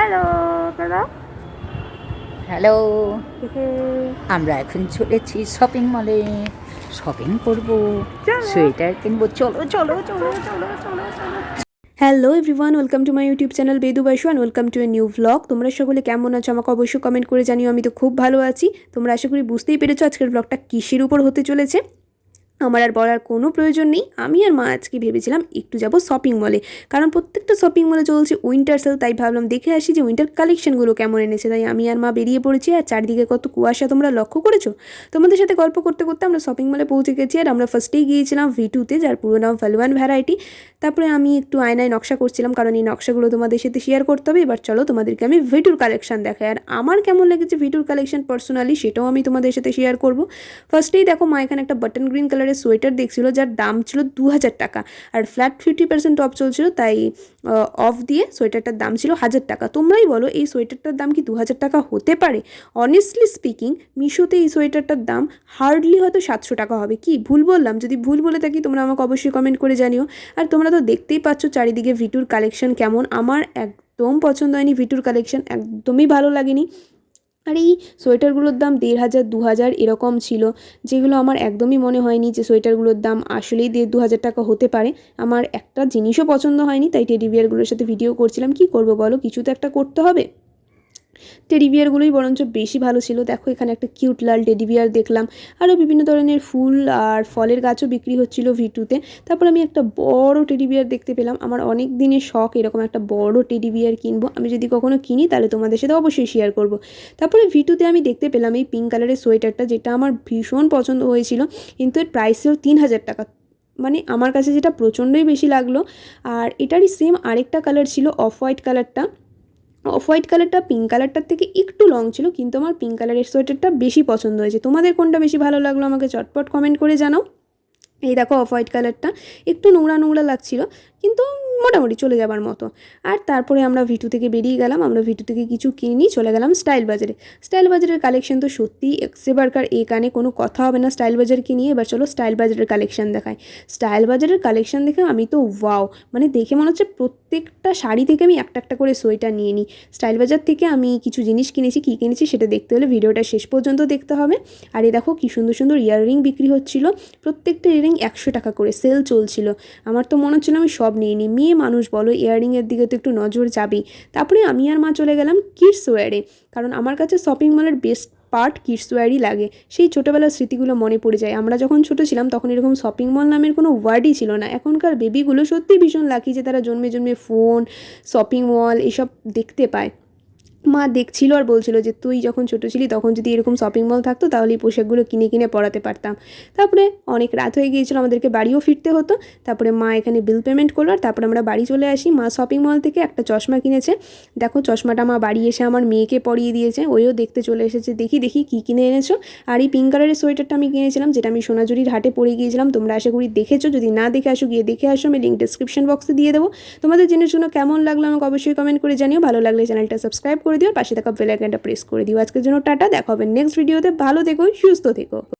Hello দাদা। Hello. আমরা এখন চলেছি শপিং মলে শপিং করব। চলো। সোয়েটার কিনবো। চলো চলো চলো চলো চলো। চলো hello everyone welcome to my YouTube channel Bedu Baishu and welcome to a new vlog তোমরা সকলে কেমন আছো? আমাকে অবশ্যই কমেন্ট করে জানিও। আমি তো খুব ভালো আছি। তোমরা আশা করি বুঝতেই পেরেছ আজকের ব্লগটা কিসের উপর হতে চলেছে। আমার আর বলার কোনো প্রয়োজন নেই। আমি আর মা আজকে ভেবেছিলাম একটু যাব শপিং মলে কারণ প্রত্যেকটা শপিং মলে চলছে উইন্টার সেল তাই ভাবলাম দেখে আসি যে উইন্টার কালেকশনগুলো কেমন এনেছে। তাই আমি আর মা বেরিয়ে পড়েছি আর চারদিকে কত কুয়াশা তোমরা লক্ষ্য করেছ? তোমাদের সাথে গল্প করতে করতে আমরা শপিং মলে পৌঁছে গেছি আর আমরা ফার্স্টেই গিয়েছিলাম ভিটুতে যার পুরো নাম ভ্যালুয়ান ভ্যারাইটি তারপরে আমি একটু আয়নায় নকশা করছিলাম, কারণ এই নকশাগুলো তোমাদের সাথে শেয়ার করতে হবে। এবার চলো তোমাদেরকে আমি ভিটুর কালেকশন দেখাই। আর আমার কেমন লেগেছে ভিটুর কালেকশন পার্সোনালি সেটাও আমি তোমাদের সাথে শেয়ার করব। ফার্স্টেই দেখো, মা এখানে একটা বাটন গ্রিন কালারের সোয়েটার দেখছিল, যার দাম ছিল দু হাজার টাকা। আর ফ্ল্যাট ফিফটি পার্সেন্ট অফ চলছিল, তাই অফ দিয়ে সোয়েটারটার দাম ছিল হাজার টাকা। তোমরাই বলো, এই সোয়েটারটার দাম কি দু হাজার টাকা হতে পারে? অনেস্টলি স্পিকিং মিশোতে এই সোয়েটারটার দাম হার্ডলি হয়তো সাতশো টাকা হবে। কি ভুল বললাম? যদি ভুল বলে থাকি তোমরা আমাকে অবশ্যই কমেন্ট করে জানিও। আর তোমরা তো দেখতেই পাচ্ছ চারিদিকে ভিটুর কালেকশন কেমন। আমার একদম পছন্দ হয়নি ভিটুর কালেকশন একদমই ভালো লাগেনি। আর এই সোয়েটারগুলোর দাম দেড় হাজার, দু হাজার এরকম ছিল, যেগুলো আমার একদমই মনে হয়নি যে সোয়েটারগুলোর দাম আসলেই দেড়, দু হাজার টাকা হতে পারে। আমার একটা জিনিসও পছন্দ হয়নি, তাই টেডি বিয়ারগুলোর সাথে ভিডিও করছিলাম। কি করব বলো, কিছু তো একটা করতে হবে। টেডি বিয়ারগুলোই বরঞ্চ বেশি ভালো ছিল। দেখো, এখানে একটা কিউট লাল টেডি বিয়ার দেখলাম। আরও বিভিন্ন ধরনের ফুল আর ফলের গাছও বিক্রি হচ্ছিল ভিটুতে তারপর আমি একটা বড় টেডি বিয়ার দেখতে পেলাম। আমার অনেক দিনের শখ এরকম একটা বড় টেডি বিয়ার কিনবো। আমি যদি কখনো কিনি, তাহলে তোমাদের সাথে অবশ্যই শেয়ার করব। তারপরে ভিটুতে আমি দেখতে পেলাম এই পিঙ্ক কালারের সোয়েটারটা, যেটা আমার ভীষণ পছন্দ হয়েছিল। কিন্তু এর প্রাইসেও তিন হাজার টাকা। মানে আমার কাছে যেটা প্রচণ্ডই বেশি লাগল। আর এটারই সেম আরেকটা কালার ছিল অফ হোয়াইট কালারটা অফ হোয়াইট কালারটা, পিঙ্ক কালারটার থেকে একটু লং ছিল, কিন্তু আমার পিঙ্ক কালারের সোয়েটারটা বেশি পছন্দ হয়েছে। তোমাদের কোনটা বেশি ভালো লাগল আমাকে চটপট কমেন্ট করে জানাও। এই দেখো অফ হোয়াইট কালারটা, একটু নোংরা নোংরা লাগছিল, কিন্তু মোটামুটি চলে যাবার মতো। আর তারপরে আমরা ভিটু থেকে বেরিয়ে গেলাম, আমরা ভিটু থেকে কিছু কিনি চলে গেলাম স্টাইল বাজারে। স্টাইল বাজারের কালেকশন তো সত্যিই এক্সেবারকার, এ কানে কোনো কথা হবে না স্টাইল বাজারকে নিয়ে, এবার চলো স্টাইল বাজারের কালেকশন দেখায় স্টাইল বাজারের কালেকশন দেখে আমি তো ওয়াও মানে দেখে মনে হচ্ছে প্রত্যেকটা শাড়ি থেকে আমি একটা একটা করে সোয়েটার নিয়ে নিই। স্টাইল বাজার থেকে আমি কিছু জিনিস কিনেছি, কী কিনেছি সেটা দেখতে হলে ভিডিওটা শেষ পর্যন্ত দেখতে হবে। আর এই দেখো কী সুন্দর সুন্দর ইয়াররিং বিক্রি হচ্ছিল। প্রত্যেকটা ইয়াররিং একশো টাকা করে, সেল চলছিল। আমার তো মনে হচ্ছিল আমি সব নিয়ে নিই। মেয়ে মানুষ বলো ইয়াররিংয়ের দিকে তো একটু নজর যাবেই। তারপরে আমি আর মা চলে গেলাম কিডস ওয়ারে। কারণ আমার কাছে শপিং মলের বেস্ট পার্ট কিডস ওয়ারই লাগে। সেই ছোটোবেলার স্মৃতিগুলো মনে পড়ে যায়। আমরা যখন ছোটো ছিলাম, তখন এরকম শপিং মল নামের কোনো ওয়ার্ডই ছিল না। এখনকার বেবিগুলো সত্যি ভীষণ লাকি যে তারা জন্মে জন্মে ফোন শপিং মল এসব দেখতে পায়। মা দেখছিল আর বলছিল যে, তুই যখন ছোটো ছিলি তখন যদি এরকম শপিং মল থাকতো তাহলে এই পোশাকগুলো কিনে কিনে পরাতে পারতাম। তারপরে অনেক রাত হয়ে গিয়েছিল, আমাদেরকে বাড়িও ফিরতে হতো। তারপরে মা এখানে বিল পেমেন্ট করল আর তারপরে আমরা বাড়ি চলে আসি। মা শপিং মল থেকে একটা চশমা কিনেছে। দেখো, চশমাটা মা বাড়ি এসে আমার মেয়েকে পরিয়ে দিয়েছে। ওইও দেখতে চলে এসেছে। দেখি দেখি কী কিনে এনেছো। আর এই পিঙ্ক কালারের সোয়েটারটা আমি কিনেছিলাম, যেটা আমি সোনাঝুরির হাটে পরে গিয়েছিলাম। তোমরা আশা করি দেখেছ। যদি না দেখে আসো, গিয়ে দেখে আসো। আমি লিঙ্ক ডিসক্রিপশন বক্সে দিয়ে দেবো। তোমাদের জেনে জন্য কেমন লাগল আমাকে অবশ্যই কমেন্ট করে জানিও। ভালো লাগলে চ্যানেলটা সাবস্ক্রাইব করে দিও পাশে থাকা বেল প্রেস করে দিও। আজকের জন্য টাটা, দেখা হবে নেক্সট ভিডিওতে ভালো থেকো, সুস্থ থেকো।